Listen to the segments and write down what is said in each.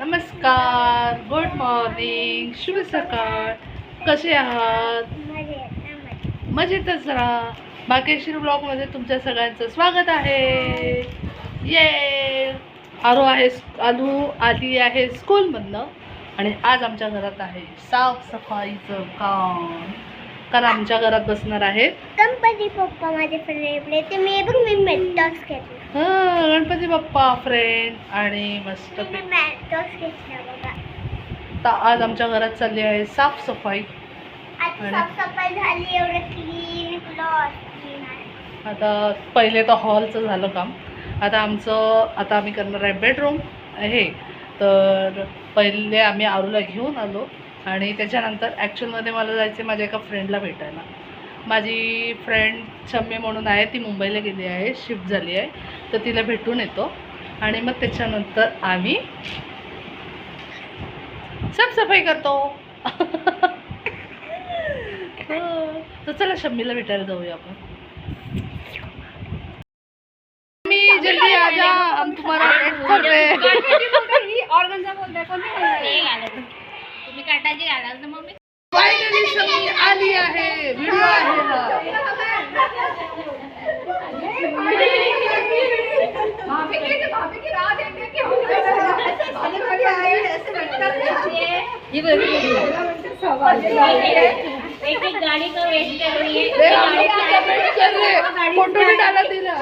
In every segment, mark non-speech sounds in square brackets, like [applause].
नमस्कार good morning शुभ सकाळ. कसे आहात? मजेतच राहा. बाकेश्वर ब्लॉगमध्ये तुमच्या सगळ्यांचं स्वागत आहे. ये आरो आहे आलू आली आहे स्कूलमधनं आणि आज आमच्या घरात आहे साफसफाईचं काम. कारण आमच्या घरात बसणार आहेत गणपती पप्पा माझे फेवरेट ते मी बघ मी मेटॉस घेतला. हां गणपती बाप्पा फ्रेंड आणि मस्त मी मेटॉस घेतला बघा. आज आमच्या घरात चालली आहे साफसफाई. साफसफाई झाली एवढं क्लीन आहे. आता पहिले तर हॉलचं झालं काम. आता आमचं आता आम्ही करणार आहे बेडरूम आहे तर पहिले आम्ही आरूला घेऊन आलो. आणि त्याच्यानंतर ॲक्च्युअलमध्ये मला जायचं माझ्या एका फ्रेंडला भेटायला. माझी फ्रेंड शम्मी म्हणून आहे ती मुंबईला गेली आहे शिफ्ट झाली आहे तर तिला भेटून येतो. आणि मग त्याच्यानंतर आम्ही साफसफाई करतो. [laughs] हो. तर चला शम्मीला भेटायला जाऊया आपण. मी जल्दी आ जा हम तुम्हारा वेट कर रहे हैं. तुम्ही काटाची घालाल तर मग मी फायनली शम्मी आली आहे. व्हिडिओ आहे एक एक गाड़ी का वेट कर रही है देख, हम वेट कर? रहे हैं। फ़ोटो भी डाला तिला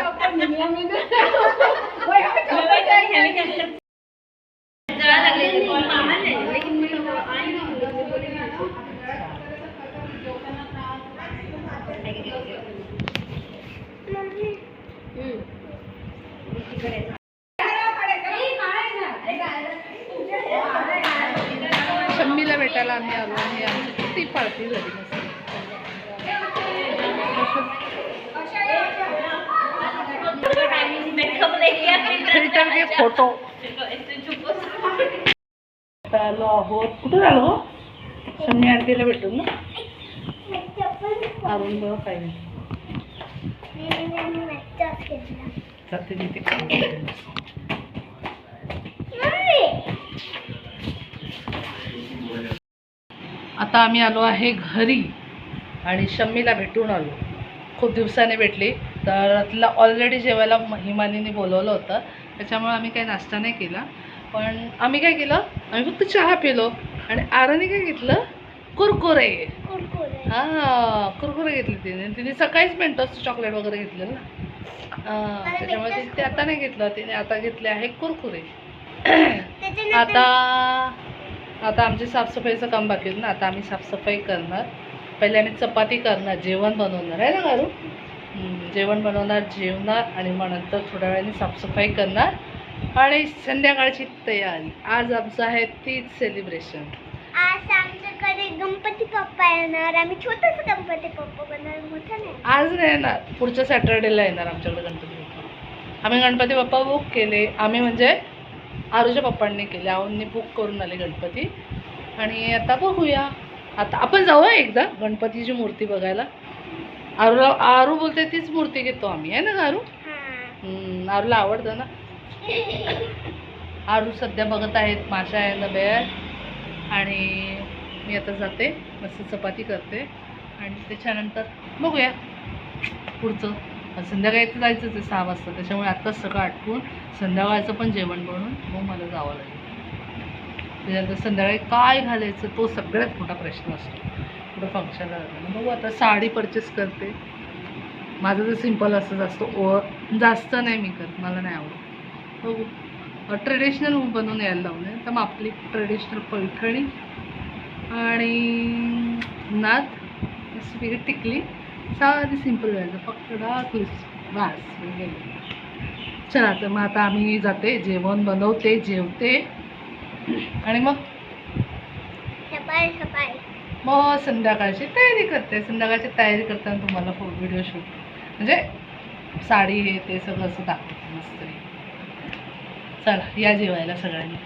शम्मीला भेटायला आम्ही आलो आणि आमची किती पार्टी झाली फिल्टर फोटो आलो आहोत कुठून आलो हो शम्मी आंटीला भेटून ना अरुण बघ काय नाही. जाते तिथे. आता आम्ही आलो आहे घरी आणि शम्मीला भेटून आलो. खूप दिवसाने भेटली. तर तिला ऑलरेडी जेवायला हिमानीने बोलवलं होतं. त्याच्यामुळे आम्ही काही नाश्ता नाही केला. पण आम्ही काय केलं? आम्ही फक्त चहा पिलो. आणि आराने काय घेतलं? कुरकुरे. हां कुरकुरे घेतले तिने. तिने सकाळीच मेंटोस चॉकलेट वगैरे घेतलेलं ना. त्याच्यामुळे तिने ते आता नाही घेतलं तिने आता घेतले आहे कुरकुरे. आता आता आमची साफसफाईचं काम बाकी आहे ना आता आम्ही साफसफाई करणार. पहिले आम्ही चपाती करणार जेवण बनवणार आहे ना गारू? जेवण बनवणार जेवणार आणि मग नंतर थोड्या वेळाने साफसफाई करणार. आणि संध्याकाळची तयारी. आज आमचं आहे तीच सेलिब्रेशन पप्पा येणार. आम्ही छोटासा गणपती पप्पा बनणार मोठा नाही. आज नाही येणार. पुढच्या सॅटर्डेला येणार आमच्याकडे गणपती बाप्पा. आम्ही गणपती बाप्पा बुक केले. आम्ही म्हणजे आरूच्या पप्पांनी केले. आऊंनी बुक करून आले गणपती. आणि आता बघूया. आता आपण जाऊया एकदा गणपतीची मूर्ती बघायला. आरूला आरू बोलते तीच मूर्ती घेतो आम्ही. आहे ना आरू? आरूला आवडतं ना. आरू सध्या बघत आहेत. माशा आहे द बेअर आणि मी आता जाते मस्त चपाती करते आणि त्याच्यानंतर बघूया. पुढचं. संध्याकाळी तर जायचंच आहे सहा वाजता त्याच्यामुळे आत्ताच सगळं आठवून संध्याकाळचं पण जेवण बनवून मग मला जावं लागेल. त्याच्यानंतर संध्याकाळी काय घालायचं तो सगळ्यात मोठा प्रश्न असतो. कुठं फंक्शनला जाताना. बघू आता साडी परचेस करते. माझं तर सिंपल असंच असतो. ओ जास्त नाही मी करत. मला नाही आवडत. बघू. ट्रेडिशनल बनवून यायला लावलं तर मग आपली ट्रेडिशनल पैठणी आणि नात मस्तपैकी टिकली. साधी सिंपल व्हायचं फक्त डाकलीस बस गेले. चला तर मग आता आम्ही जाते. जेवण बनवते जेवते. आणि मग? मग संध्याकाळची तयारी करते. संध्याकाळची तयारी करताना तुम्हाला फो व्हिडिओ शूट म्हणजे साडी हे ते सगळं असं दाखवते मस्त. चला या जेवायला सगळ्यांनी.